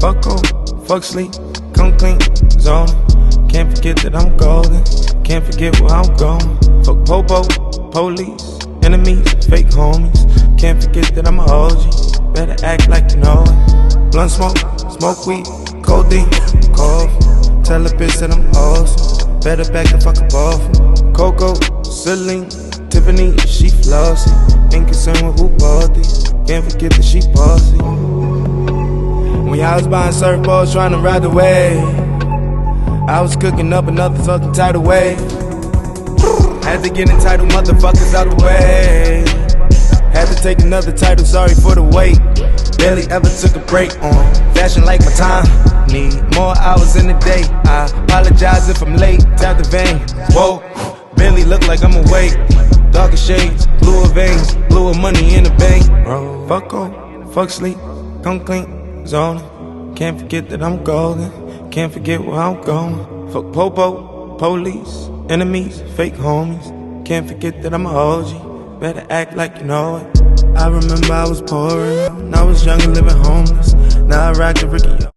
Fuck hope, fuck sleep, come clean, zone. Can't forget that I'm golden. Can't forget where I'm going. Fuck popo, police, enemies, fake homies. Can't forget that I'm a OG. Better act like you know it. Blunt smoke, smoke weed, codeine, cough. Tell a bitch that I'm awesome. Better back the fuck up off. Coco, Celine, Tiffany, she flossy. Ain't concerned with who bought these. Can't forget that she bossy. When I was buying surfboards trying to ride the wave, I was cooking up another fucking tidal wave. Had to get entitled motherfuckers out the way. Had to take another title, sorry for the wait. Barely ever took a break on fashion like my time. Need more hours in the day. I apologize if I'm late. Tap the vein. Whoa, barely look like I'm awake. Darker shades, bluer veins, bluer money in the bank. Bro, fuck off, fuck sleep, come clean, zoning. Can't forget that I'm golden. Can't forget where I'm going. Fuck popo, police, enemies, fake homies. Can't forget that I'm a OG. Better act like you know it. I remember I was poor and I was young and living homeless. Now I rock the Ricky.